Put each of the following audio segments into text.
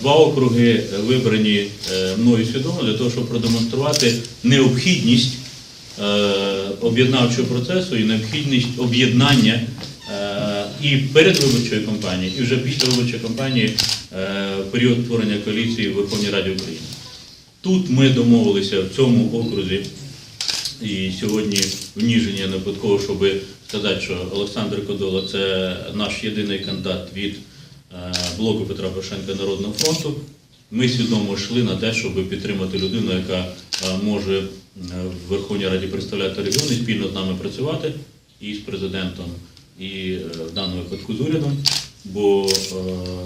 Два округи вибрані е, мною свідомо для того, щоб продемонструвати необхідність е, об'єднавчого процесу і необхідність об'єднання е, і передвиборчої кампанії, і вже після виборчої кампанії в період створення коаліції в Верховній Раді України. Тут ми домовилися в цьому окрузі, і сьогодні в Ніжині не випадково, щоб сказати, що Олександр Кодола це наш єдиний кандидат від блоку Петра Порошенка Народного фронту. Ми свідомо йшли на те, щоб підтримати людину, яка е, може е, в Верховній Раді представляти регіон і спільно з нами працювати і з президентом, і е, в даному випадку з урядом. Бо е,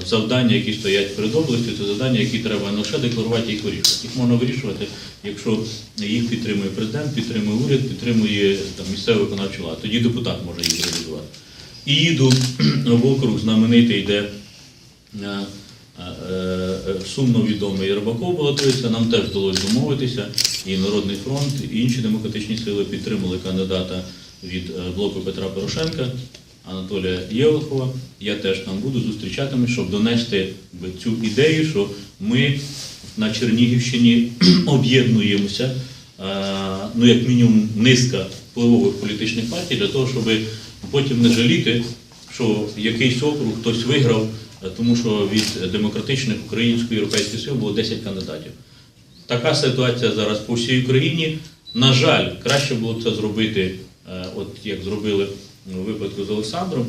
завдання, які стоять перед областю, це завдання, які треба не лише декларувати, їх вирішувати. Їх можна вирішувати, якщо їх підтримує президент, підтримує уряд, підтримує там, місцевий виконавчий влада. Тоді депутат може їх реалізувати. І їду в округ знаменитий, де е, е, е, сумно відомий Рибаков балотується. Нам теж вдалося домовитися. І Народний фронт, і інші демократичні сили підтримали кандидата від е, блоку Петра Порошенка. Анатолія Євлахова. Я теж там буду зустрічатимусь, щоб донести цю ідею, що ми на Чернігівщині об'єднуємося, е, ну як мінімум низка впливових політичних партій для того, щоб потім не жаліти, що якийсь округ хтось виграв, е, тому що від демократичних української європейських сил було 10 кандидатів. Така ситуація зараз по всій Україні. На жаль, краще було це зробити, е, от як зробили у випадку з Олександром.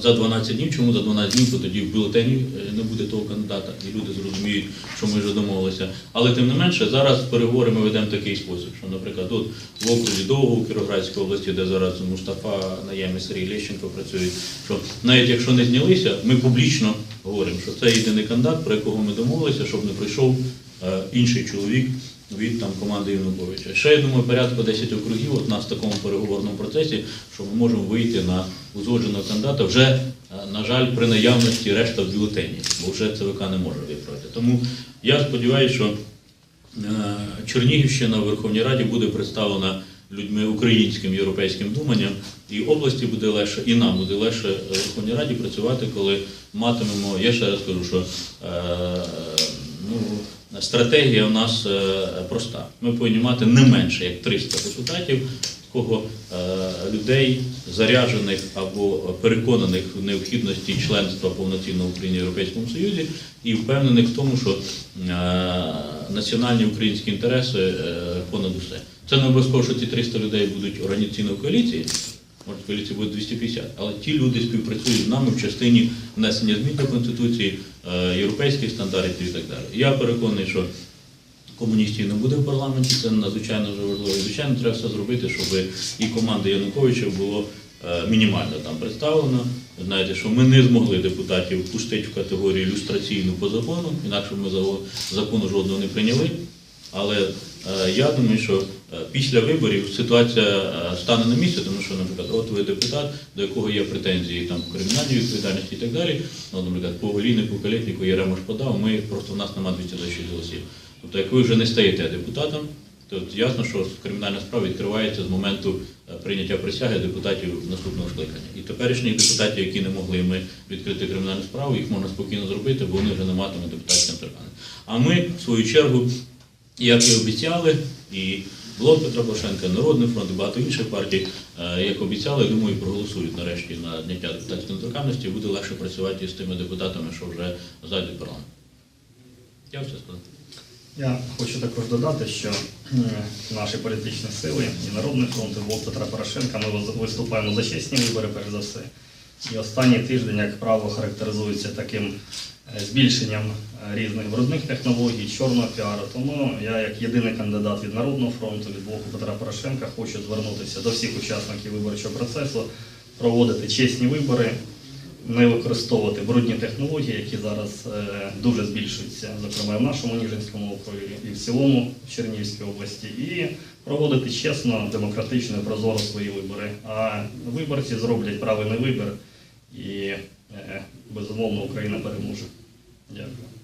За 12 днів, чому за 12 днів, то тоді в бюлетені е, не буде того кандидата, і люди зрозуміють, що ми вже домовилися. Але тим не менше, зараз переговори ми ведемо такий спосіб, що, наприклад, тут в окрузі Довго в Кіровоградській області, де зараз Мустафа Наєм і Сергій Лещенко працюють, що навіть якщо не знялися, ми публічно говоримо, що це єдиний кандидат, про якого ми домовилися, щоб не прийшов е, інший чоловік від там команди Януковича. Ще я думаю, порядку 10 округів от нас в такому переговорному процесі, що ми можемо вийти на узгодженого кандидата вже, е, на жаль, при наявності решта в бюлетені, бо вже ЦВК не може виправити. Тому я сподіваюся, що е, Чернігівщина в Верховній Раді буде представлена людьми українським європейським думанням, і області буде легше, і нам буде легше в Верховній Раді працювати, коли матимемо. Я ще раз кажу, що е, стратегія у нас е, проста. Ми повинні мати не менше як 300 депутатів, такого е, людей заряджених або переконаних в необхідності членства повноцінного в Україні в Європейському Союзі і впевнених в тому, що е, національні українські інтереси понад усе. Це не обов'язково, що ці 300 людей будуть організаційно в коаліції. Може, в коаліції буде 250, але ті люди співпрацюють з нами в частині внесення змін до Конституції, е, європейських стандартів і так далі. Я переконаний, що комуністів не буде в парламенті, це надзвичайно важливо. Звичайно, треба все зробити, щоб і команда Януковича було е, мінімально там представлено. Знаєте, що ми не змогли депутатів пустити в категорію люстраційну по закону, інакше ми закону жодного не прийняли. Але е, я думаю, що е, після виборів ситуація е, стане на місце, тому що, наприклад, от ви депутат, до якого є претензії там в кримінальній відповідальності і так далі. Ну, наприклад, по Голійнику, Калєтніку Єремош подав, ми просто в нас немає 226 голосів. Тобто, як ви вже не стаєте депутатом, то ясно, що кримінальна справа відкривається з моменту прийняття присяги депутатів наступного скликання. І теперішніх депутатів, які не могли ми відкрити кримінальну справу, їх можна спокійно зробити, бо вони вже не матимуть депутатським торкання. А ми, в свою чергу, як і обіцяли, і блок Петра Порошенка, Народний фронт і багато інших партій, е, як обіцяли, думаю, проголосують нарешті на зняття депутатської недоторканності, і буде легше працювати з тими депутатами, що вже в парламент. Я все сказав. Я хочу також додати, що е, наші політичні сили і Народний фронт, і блок Петра Порошенка, ми виступаємо за чесні вибори, перш за все. І останній тиждень, як правило, характеризується таким е, збільшенням різних брудних технологій, чорного піару. Тому я, як єдиний кандидат від Народного фронту, від блоку Петра Порошенка, хочу звернутися до всіх учасників виборчого процесу, проводити чесні вибори, не використовувати брудні технології, які зараз е, дуже збільшуються, зокрема в нашому Ніжинському округі, і в цілому в Чернігівській області, і проводити чесно, демократично, прозоро свої вибори. А виборці зроблять правильний вибір, і е, безумовно Україна переможе. Дякую.